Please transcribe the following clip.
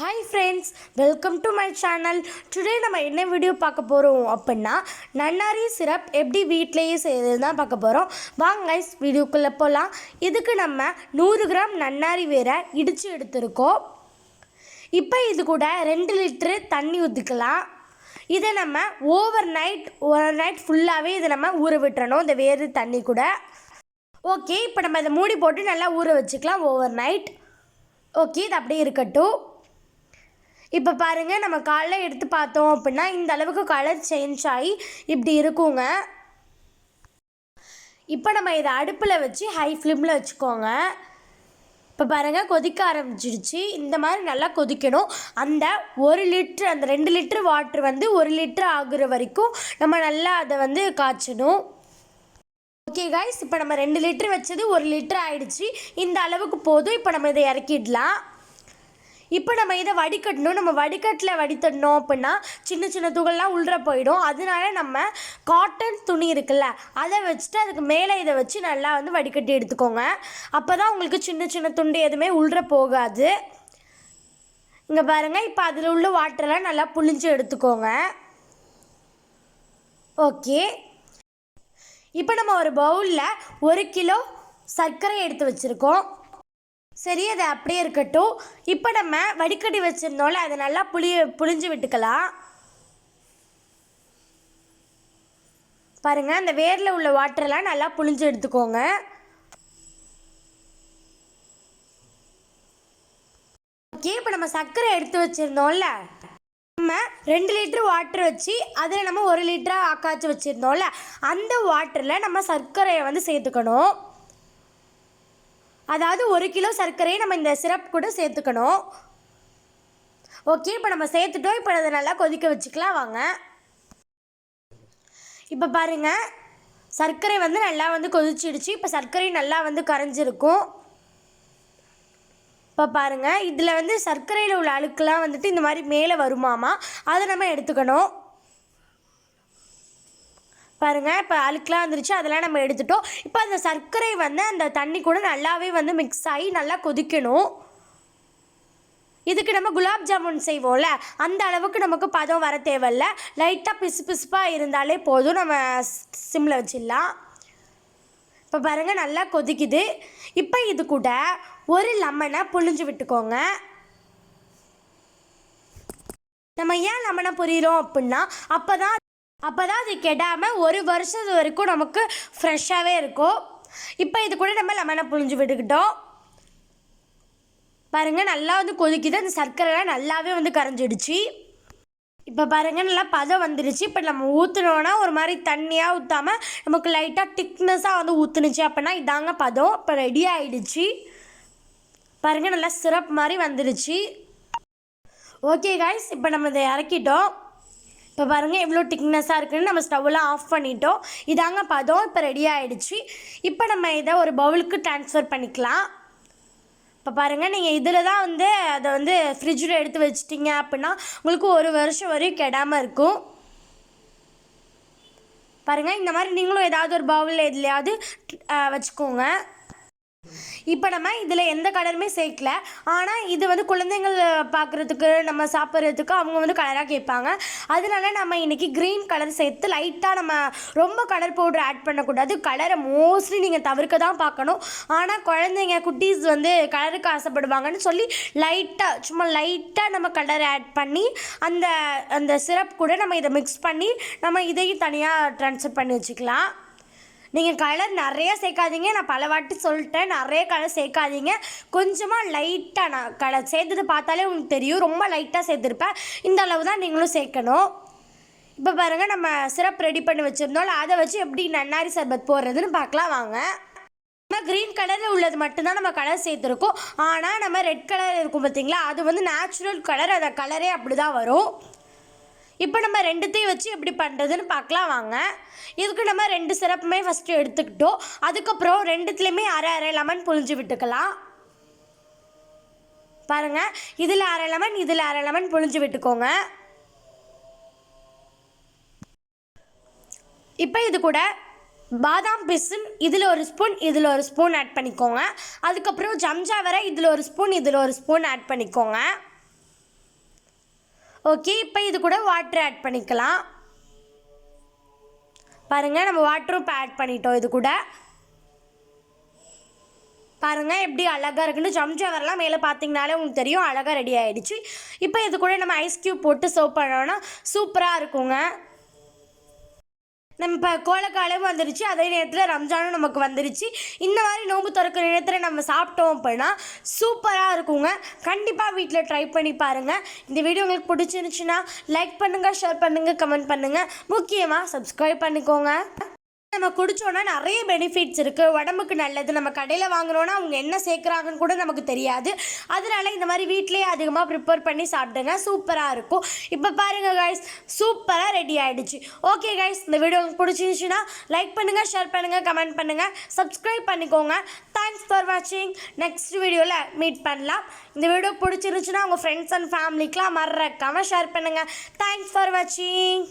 Hi friends welcome to my channel today நம்ம என்ன video பார்க்க போகிறோம் அப்படின்னா நன்னாரி சிரப் எப்படி வீட்டிலேயே செய்யறது தான் பார்க்க போகிறோம் வாங்க கைஸ் வீடியோக்குள்ளே போகலாம் இதுக்கு நம்ம நூறு கிராம் நன்னாரி வேற இடித்து எடுத்திருக்கோம். இப்போ இது கூட ரெண்டு லிட்ரு தண்ணி ஊற்றிக்கலாம் இதை நம்ம ஓவர் நைட் ஒரு நைட் ஃபுல்லாகவே இதை நம்ம ஊற விட்டுறணும் இந்த வேறு தண்ணி கூட. ஓகே இப்போ நம்ம இதை மூடி போட்டு நல்லா ஊற வச்சுக்கலாம் ஓவர் நைட் ஓகே இது அப்படியே இருக்கட்டும். இப்போ பாருங்கள் நம்ம காலைல எடுத்து பார்த்தோம் அப்படின்னா இந்த அளவுக்கு கலர் சேஞ்ச் ஆகி இப்படி இருக்குங்க. இப்போ நம்ம இதை அடுப்பில் வச்சு ஹை ஃப்ளேமில் வச்சுக்கோங்க. இப்போ பாருங்கள் கொதிக்க ஆரம்பிச்சிடுச்சு இந்த மாதிரி நல்லா கொதிக்கணும். அந்த ஒரு லிட்ரு அந்த ரெண்டு லிட்ரு வாட்ரு வந்து ஒரு லிட்ரு ஆகுற வரைக்கும் நம்ம நல்லா அதை வந்து காய்ச்சணும். ஓகே காய்ஸ் இப்போ நம்ம ரெண்டு லிட்ரு வச்சது ஒரு லிட்ரு ஆயிடுச்சு. இந்த அளவுக்கு போதும். இப்போ நம்ம இதை இறக்கிடலாம். இப்போ நம்ம இதை வடிகட்டணும். நம்ம வடிகட்டில் வடித்தடணும் அப்படின்னா சின்ன சின்ன துகள்லாம் உள்ளே போயிடும். அதனால நம்ம காட்டன் துணி இருக்குல்ல அதை வச்சுட்டு அதுக்கு மேலே இதை வச்சு நல்லா வந்து வடிகட்டி எடுத்துக்கோங்க. அப்போ தான் உங்களுக்கு சின்ன சின்ன துண்டு எதுவுமே உள்ளே போகாது. இங்கே பாருங்கள் இப்போ அதில் உள்ள வாட்டரெல்லாம் நல்லா புளிஞ்சு எடுத்துக்கோங்க. ஓகே. இப்போ நம்ம ஒரு பவுலில் ஒரு கிலோ சர்க்கரை எடுத்து வச்சுருக்கோம். சரி அது அப்படியே இருக்கட்டும். இப்போ நம்ம வடிகட்டி வச்சுருந்தோம்ல அதை நல்லா புளி புளிஞ்சு விட்டுக்கலாம். பாருங்கள் அந்த வேரில் உள்ள வாட்டரெல்லாம் நல்லா புளிஞ்சு எடுத்துக்கோங்க. ஓகே இப்போ நம்ம சர்க்கரை எடுத்து வச்சுருந்தோம்ல நம்ம ரெண்டு லிட்டர் வாட்டர் வச்சு அதில் நம்ம ஒரு லிட்டராக காய்ச்சி வச்சுருந்தோம்ல அந்த வாட்டரில் நம்ம சர்க்கரையை வந்து சேர்த்துக்கணும். அதாவது ஒரு கிலோ சர்க்கரையை நம்ம இந்த சிரப் கூட சேர்த்துக்கணும். ஓகே இப்போ நம்ம சேர்த்துட்டோம். இப்போ அதை நல்லா கொதிக்க வச்சுக்கலாம். வாங்க. இப்போ பாருங்கள் சர்க்கரை வந்து நல்லா வந்து கொதிச்சிடுச்சு. இப்போ சர்க்கரை நல்லா வந்து கரைஞ்சிருக்கும். இப்போ பாருங்கள் இதில் வந்து சர்க்கரையில் உள்ள அழுக்கெலாம் வந்துட்டு இந்த மாதிரி மேலே வருமாமா அதை நம்ம எடுத்துக்கணும். பாருங்கள் இப்போ அழுக்கெலாம் வந்துருச்சு அதெல்லாம் நம்ம எடுத்துட்டோம். இப்போ அந்த சர்க்கரை வந்து அந்த தண்ணி கூட நல்லாவே வந்து மிக்ஸ் ஆகி நல்லா கொதிக்கணும். இதுக்கு நம்ம குலாப் ஜாமுன் செய்வோம்ல அந்த அளவுக்கு நமக்கு பதம் வர தேவையில்ல. லைட்டாக பிசு பிசுப்பாக இருந்தாலே போதும் நம்ம சிம்மில் வச்சிடலாம். இப்போ பாருங்கள் நல்லா கொதிக்குது. இப்போ இது கூட ஒரு லெமனை புழிஞ்சு விட்டுக்கோங்க. நம்ம ஏன் லெமனை புரியிறோம் அப்படின்னா அப்போ தான் அப்போ தான் அது கெடாமல் ஒரு வருஷம் வரைக்கும் நமக்கு ஃப்ரெஷ்ஷாகவே இருக்கும். இப்போ இது கூட நம்ம லெமனை புழிஞ்சு விட்டுக்கிட்டோம். பாருங்கள் நல்லா வந்து கொதிக்குது. அந்த சர்க்கரைலாம் நல்லாவே வந்து கரைஞ்சிடுச்சு. இப்போ பாருங்கள் நல்லா பதம் வந்துடுச்சு. இப்போ நம்ம ஊற்றுனோன்னா ஒரு மாதிரி தண்ணியாக ஊற்றாமல் நமக்கு லைட்டாக திக்னஸாக வந்து ஊற்றுனுச்சு அப்படின்னா இதாங்க பதம். இப்போ ரெடி ஆகிடுச்சு பாருங்கள் நல்லா சிரப் மாதிரி வந்துடுச்சு. ஓகே காய்ஸ் இப்போ நம்ம இதை இறக்கிட்டோம். இப்போ பாருங்கள் எவ்வளோ திக்னஸாக இருக்குன்னு நம்ம ஸ்டவ்லாம் ஆஃப் பண்ணிட்டோம். இதாங்க பதம் இப்போ ரெடி ஆகிடுச்சு இப்போ நம்ம இதை ஒரு பவுலுக்கு ட்ரான்ஸ்ஃபர் பண்ணிக்கலாம். இப்போ பாருங்கள் நீங்கள் இதில் தான் வந்து அதை வந்து ஃப்ரிட்ஜில் எடுத்து வச்சிட்டிங்க அப்படின்னா உங்களுக்கு ஒரு வருஷம் வரையும் கெடாமல் இருக்கும். பாருங்கள் இந்த மாதிரி நீங்களும் ஏதாவது ஒரு பவுலில் எதுலையாவது வச்சுக்கோங்க. இப்போ நம்ம இதில் எந்த கலருமே சேர்க்கல. ஆனால் இது வந்து குழந்தைங்கள் பார்க்குறதுக்கு நம்ம சாப்பிட்றதுக்கு அவங்க வந்து கலராக கேட்பாங்க. அதனால நம்ம இன்றைக்கி க்ரீன் கலர் சேர்த்து லைட்டாக நம்ம ரொம்ப கலர் பவுடர் ஆட் பண்ணக்கூடாது. கலரை மோஸ்ட்லி நீங்கள் தவிர்க்க தான் பார்க்கணும். ஆனால் குழந்தைங்க குட்டீஸ் வந்து கலருக்கு ஆசைப்படுவாங்கன்னு சொல்லி லைட்டாக சும்மா லைட்டாக நம்ம கலர் ஆட் பண்ணி அந்த அந்த சிரப் கூட நம்ம இதை மிக்ஸ் பண்ணி நம்ம இதையும் தனியாக ட்ரான்ஸ்ஃபர் பண்ணி வச்சுக்கலாம். நீங்கள் கலர் நிறைய சேர்க்காதீங்க. நான் பல வாட்டி சொல்லிட்டேன். நிறைய கலர் சேர்க்காதீங்க. கொஞ்சமாக லைட்டாக நான் கலர் சேர்த்துட்டு பார்த்தாலே உங்களுக்கு தெரியும். ரொம்ப லைட்டாக சேர்த்துருப்பேன். இந்த அளவு தான் நீங்களும் சேர்க்கணும். இப்போ பாருங்கள் நம்ம சிரப் ரெடி பண்ணி வச்சுருந்தோம். அதை வச்சு எப்படி நன்னாரி சர்பத் போடுறதுன்னு பார்க்கலாம். வாங்க. நம்ம க்ரீன் கலரில் உள்ளது மட்டும்தான் நம்ம கலர் சேர்த்துருக்கோம். ஆனால் நம்ம ரெட் கலர் இருக்கும் பார்த்தீங்களா அது வந்து நேச்சுரல் கலர் அந்த கலரே அப்படி தான் வரும். இப்போ நம்ம ரெண்டுத்தையும் வச்சு எப்படி பண்ணுறதுன்னு பார்க்கலாம் வாங்க. இதுக்கு நம்ம ரெண்டு சிரப்புமே ஃபஸ்ட்டு எடுத்துக்கிட்டோம். அதுக்கப்புறம் ரெண்டுத்துலேயுமே அரை அரை லெமன் புழிஞ்சு விட்டுக்கலாம். பாருங்கள் இதில் அரை லெமன் இதில் அரை லெமன் புழிஞ்சு விட்டுக்கோங்க. இப்போ இது கூட பாதாம் பிசின் இதில் ஒரு ஸ்பூன் இதில் ஒரு ஸ்பூன் ஆட் பண்ணிக்கோங்க. அதுக்கப்புறம் ஜம்ஜா வர இதில் ஒரு ஸ்பூன் இதில் ஒரு ஸ்பூன் ஆட் பண்ணிக்கோங்க. ஓகே இப்போ இது கூட வாட்டர் ஆட் பண்ணிக்கலாம். பாருங்கள் நம்ம வாட்டரும் இப்போ ஆட் பண்ணிட்டோம் இது கூட. பாருங்கள் எப்படி அழகாக இருக்குன்னு. ஜம்ஜவர்லாம் மேலே பார்த்தீங்கனாலே உங்களுக்கு தெரியும் அழகாக ரெடி ஆகிடுச்சு இப்போ இது கூட நம்ம ஐஸ் க்யூப் போட்டு சர்வ் பண்ணோன்னா சூப்பராக இருக்குங்க. நம்ம இப்போ கோலக்காலம் வந்துருச்சு. அதே நேரத்தில் ரம்ஜானும் நமக்கு வந்துருச்சு. இந்த மாதிரி நோம்பு திறக்கிற நேரத்தில் நம்ம சாப்பிட்டோம் அப்படின்னா சூப்பராக இருக்குங்க. கண்டிப்பாக வீட்டில் ட்ரை பண்ணி பாருங்கள் இந்த வீடியோ உங்களுக்கு பிடிச்சிருந்துச்சுன்னா லைக் பண்ணுங்கள் ஷேர் பண்ணுங்கள் கமெண்ட் பண்ணுங்கள் முக்கியமாக சப்ஸ்கிரைப் பண்ணிக்கோங்க. நம்ம குடிச்சோன்னா நிறைய பெனிஃபிட்ஸ் இருக்குது உடம்புக்கு நல்லது. நம்ம கடையில் வாங்கினோன்னா அவங்க என்ன சேர்க்குறாங்கன்னு கூட நமக்கு தெரியாது. அதனால இந்த மாதிரி வீட்டிலேயே அதிகமாக ப்ரிப்பேர் பண்ணி சாப்பிடுங்க சூப்பராக இருக்கும். இப்போ பாருங்கள் கைஸ் சூப்பராக ரெடி ஆகிடுச்சு ஓகே கைஸ் இந்த வீடியோ உங்களுக்கு பிடிச்சிருந்துச்சுன்னா லைக் பண்ணுங்கள் ஷேர் பண்ணுங்கள் கமெண்ட் பண்ணுங்கள் சப்ஸ்கிரைப் பண்ணிக்கோங்க. தேங்க்ஸ் ஃபார் வாட்சிங் நெக்ஸ்ட் வீடியோவில் மீட் பண்ணலாம். இந்த வீடியோ பிடிச்சிருந்துச்சுன்னா உங்கள் ஃப்ரெண்ட்ஸ் அண்ட் ஃபேமிலிக்கெலாம் மறக்காமல் ஷேர் பண்ணுங்கள் தேங்க்ஸ் ஃபார் வாட்சிங்